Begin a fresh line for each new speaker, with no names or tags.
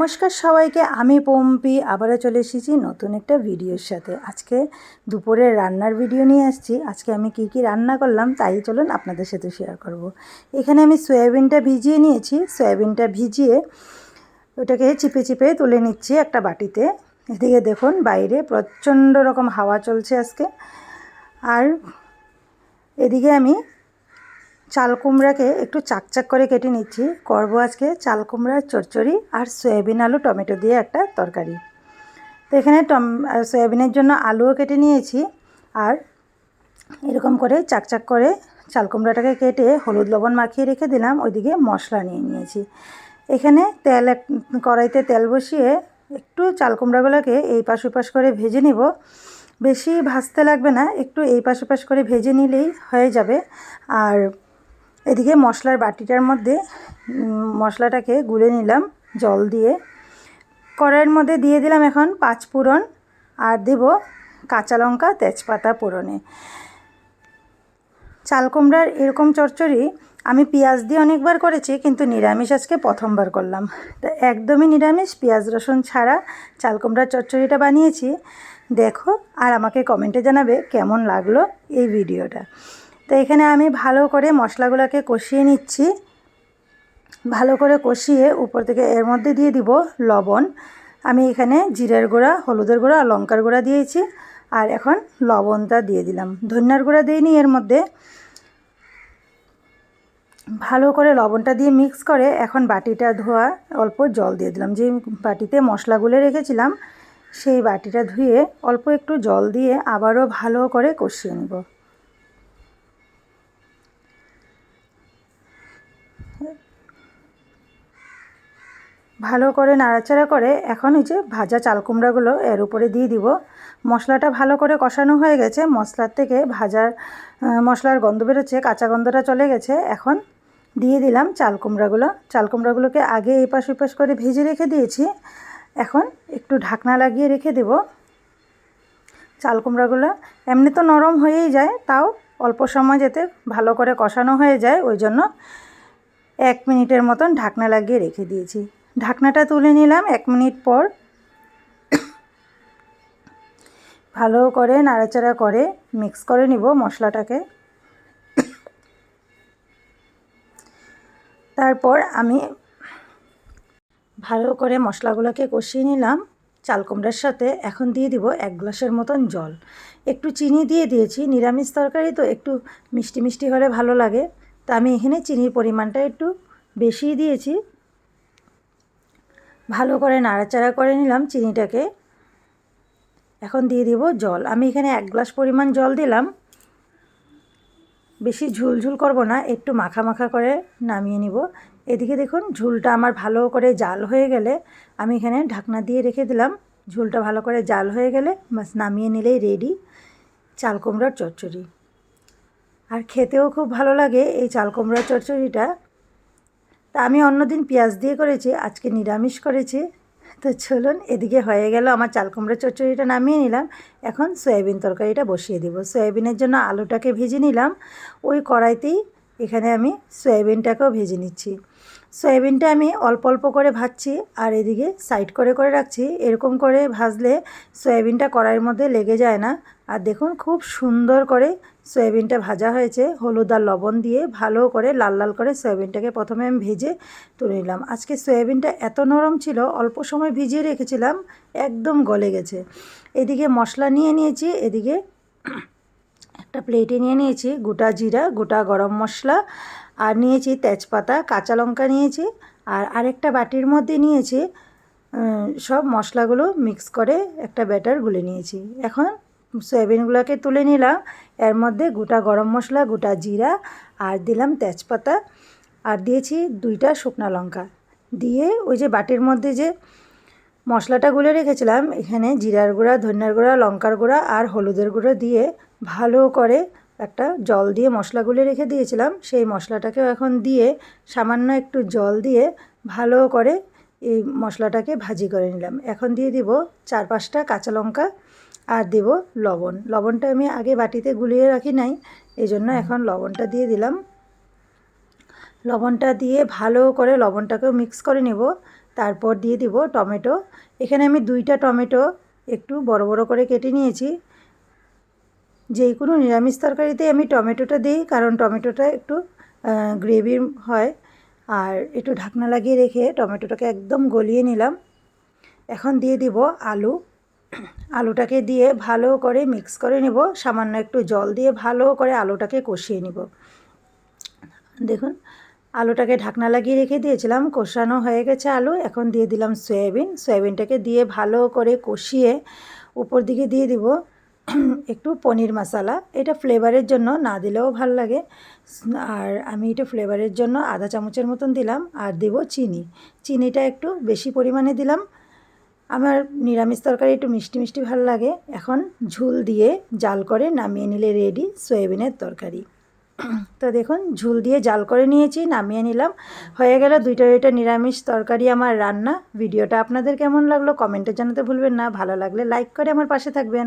নমস্কার সবাইকে, আমি পম্পি, আবারও চলে এসেছি নতুন একটা ভিডিওর সাথে। আজকে দুপুরের রান্নার ভিডিও নিয়ে আসছি। আজকে আমি কি কি রান্না করলাম তাই চলুন আপনাদের সাথে শেয়ার করব। এখানে আমি সয়াবিনটা ভিজিয়ে নিয়েছি। সয়াবিনটা ভিজিয়ে ওটাকে চিপে চিপে তুলে নিচ্ছি একটা বাটিতে। এদিকে দেখুন, বাইরে প্রচণ্ড রকম হাওয়া চলছে আজকে। আর এদিকে আমি চাল কুমড়াকে একটু চাকচাক করে কেটে নিচ্ছি। করব আজকে চাল কুমড়ার চচ্চড়ি আর সয়াবিন আলু, টমেটো দিয়ে একটা তরকারি। তো এখানে টম সয়াবিনের জন্য আলুও কেটে নিয়েছি আর এরকম করে চাকচাক করে চাল কুমড়াটাকে কেটে হলুদ লবণ মাখিয়ে রেখে দিলাম। ওইদিকে মশলা নিয়ে নিয়েছি। এখানে তেল এক, কড়াইতে তেল বসিয়ে একটু চাল কুমড়াগুলোকে এই পাশ ওপাশ করে ভেজে নিব। বেশি ভাজতে লাগবে না, একটু এই পাশ ওপাশ করে ভেজে নিলেই হয়ে যাবে। আর এদিকে মশলার বাটিটার মধ্যে মশলাটাকে গুলে নিলাম জল দিয়ে। কড়াইয়ের মধ্যে দিয়ে দিলাম এখন পাঁচ ফোড়ন আর দেব কাঁচা লঙ্কা তেজপাতা পোড়নে চাল কুমড়ার এরকম চচ্চড়ি আমি পেঁয়াজ দিয়ে অনেকবার করেছি, কিন্তু নিরামিষ আজকে প্রথমবার করলাম। তা একদমই নিরামিষ, পেঁয়াজ, রসুন ছাড়া চাল কুমড়ার চচ্চড়িটা বানিয়েছি। দেখো আর আমাকে কমেন্টে জানাবে কেমন লাগল এই ভিডিওটা। তো এখানে আমি ভালো করে মশলাগুলোকে কষিয়ে নিচ্ছি। ভালো করে কষিয়ে উপর থেকে এর মধ্যে দিয়ে দিব লবণ। আমি এখানে জিরের গুঁড়া, হলুদের গুঁড়া আর লঙ্কার গুঁড়া দিয়েছি। আর এখন লবণটা দিয়ে দিলাম। ধনিয়ার গুঁড়া দিইনি এর মধ্যে। ভালো করে লবণটা দিয়ে মিক্স করে এখন বাটিটা ধোয়া, অল্প জল দিয়ে দিলাম। যে বাটিতে মশলাগুলো রেখেছিলাম, সেই বাটিটা ধুয়ে অল্প একটু জল দিয়ে আবারও ভালো করে কষিয়ে নেব। ভালো করে নাড়াচাড়া করে এখন এই যে ভাজা চাল কুমড়াগুলো এর উপরে দিয়ে দিব। মশলাটা ভালো করে কষানো হয়ে গেছে, মশলার থেকে ভাজার মশলার গন্ধ বেরোচ্ছে, কাঁচা গন্ধটা চলে গেছে। এখন দিয়ে দিলাম চাল কুমড়াগুলো চাল কুমড়াগুলোকে আগে এপাশ পাশ পাশ করে ভেজে রেখে দিয়েছি। এখন একটু ঢাকনা লাগিয়ে রেখে দেব। চাল কুমড়াগুলো এমনি তো নরম হয়েই যায়, তাও অল্প সময় যাতে ভালো করে কষানো হয়ে যায়, ওই জন্য এক মিনিটের মতন ঢাকনা লাগিয়ে রেখে দিয়েছি। ঢাকনাটা তুলে নিলাম এক মিনিট পর। ভালো করে নাড়াচাড়া করে মিক্স করে নিব মশলাটাকে। তারপর আমি ভালো করে মশলাগুলোকে কষিয়ে নিলাম। চাল কুমড়ার সাথে এখন দিয়ে দিব এক গ্লাসের মতন জল। একটু চিনি দিয়ে দিয়েছি, নিরামিষ তরকারি তো একটু মিষ্টি মিষ্টি হলে ভালো লাগে। তা আমি এখানে চিনির পরিমাণটা একটু বেশিই দিয়েছি। ভালো করে নাড়াচাড়া করে নিলাম চিনিটাকে। এখন দিয়ে দিব জল। আমি এখানে এক গ্লাস পরিমাণ জল দিলাম। বেশি ঝুল ঝুল করব না, একটু মাখা মাখা করে নামিয়ে নিব। এদিকে দেখুন, ঝুলটা আমার ভালো করে জাল হয়ে গেলে আমি এখানে ঢাকনা দিয়ে রেখে দিলাম। ঝুলটা ভালো করে জাল হয়ে গেলে বাস নামিয়ে নিলেই রেডি চাল কুমড়ার চচ্চড়ি। আর খেতেও খুব ভালো লাগে এই চাল কুমড়ার চচ্চড়িটা। তা আমি অন্যদিন পেঁয়াজ দিয়ে করেছি, আজকে নিরামিষ করেছি। তো চলুন, এদিকে হয়ে গেল আমার চাল কুমড়া চচ্চড়িটা নামিয়ে নিলাম। এখন সয়াবিন তরকারিটা বসিয়ে দেবো। সয়াবিনের জন্য আলুটাকে ভেজে নিলাম। ওই কড়াইতেই এখানে আমি সয়াবিনটাকেও ভেজে নিচ্ছি। সয়াবিনটা আমি অল্প অল্প করে ভাজছি আর এদিকে সাইড করে করে রাখছি। এরকম করে ভাজলে সয়াবিনটা কড়াইয়ের মধ্যে লেগে যায় না। আর দেখুন খুব সুন্দর করে সয়াবিনটা ভাজা হয়েছে। হলুদ আর লবণ দিয়ে ভালো করে লাল লাল করে সয়াবিনটাকে প্রথমে আমি ভেজে তুলে নিলাম। আজকে সয়াবিনটা এত নরম ছিল, অল্প সময় ভিজিয়ে রেখেছিলাম, একদম গলে গেছে। এদিকে মশলা নিয়ে নিয়েছি, এদিকে একটা প্লেটে নিয়ে নিয়েছি। গোটা জিরা, গোটা গরম মশলা, আর নিয়েছি তেজপাতা, কাঁচা লঙ্কা নিয়েছি, আর আরেকটা বাটির মধ্যে নিয়েছি সব মশলাগুলো মিক্স করে একটা ব্যাটার গুলে নিয়েছি। এখন সয়াবিনগুলোকে তুলে নিলাম। এর মধ্যে গোটা গরম মশলা, গোটা জিরা, আর দিলাম তেজপাতা, আর দিয়েছি দুইটা শুকনো লঙ্কা। দিয়ে ওই যে বাটির মধ্যে যে মশলাটা গুলে রেখেছিলাম, এখানে জিরার গুঁড়া, ধনিয়ার গুঁড়া, লঙ্কার গুঁড়া, আর হলুদের গুঁড়ো দিয়ে ভালো করে একটা জল দিয়ে মশলাগুলো রেখে দিয়েছিলাম। সেই মশলাটাকেও এখন দিয়ে সামান্য একটু জল দিয়ে ভালো করে এই মশলাটাকে ভাজি করে নিলাম। এখন দিয়ে দিব চার পাঁচটা কাঁচা লঙ্কা আর দেব লবণ। লবণটা আমি আগে বাটিতে গুলিয়ে রাখি নাই এই জন্য এখন লবণটা দিয়ে দিলাম। লবণটা দিয়ে ভালো করে লবণটাকেও মিক্স করে নেব। তারপর দিয়ে দিব টমেটো। এখানে আমি দুইটা টমেটো একটু বড় বড় করে কেটে নিয়েছি। যে কোনো নিরামিষ তরকারিতে আমি টমেটোটা দিই, কারণ টমেটোটা একটু গ্রেভি হয়। আর একটু ঢাকনা লাগিয়ে রেখে টমেটোটাকে একদম গলিয়ে নিলাম। এখন দিয়ে দিব আলু। আলুটাকে দিয়ে ভালো করে মিক্স করে নেব। সামান্য একটু জল দিয়ে ভালো করে আলুটাকে কষিয়ে নিব। দেখুন, আলুটাকে ঢাকনা লাগিয়ে রেখে দিয়েছিলাম। কষানো হয়ে গেছে আলু। এখন দিয়ে দিলাম সয়াবিন। সয়াবিনটাকে দিয়ে ভালো করে কষিয়ে উপর দিকে দিয়ে দিব। একটু পনির মশলা, এটা ফ্লেভারের জন্য না দিলেও ভালো লাগে। আর আমি এটা ফ্লেভারের জন্য আধা চামচের মতন দিলাম আর দেব চিনি। চিনিটা একটু বেশি পরিমাণে দিলাম। আমার নিরামিষ তরকারি একটু মিষ্টি মিষ্টি ভালো লাগে। এখন ঝুল দিয়ে জাল করে নামিয়ে নিলে রেডি সয়াবিনের তরকারি। তো দেখুন, ঝুল দিয়ে জাল করে নিয়েছি, নামিয়ে নিলাম। হয়ে গেল দুইটা দুইটা নিরামিষ তরকারি আমার রান্না। ভিডিওটা আপনাদের কেমন লাগল কমেন্টে জানাতে ভুলবেন না। ভালো লাগলে লাইক করে আমার পাশে থাকবেন।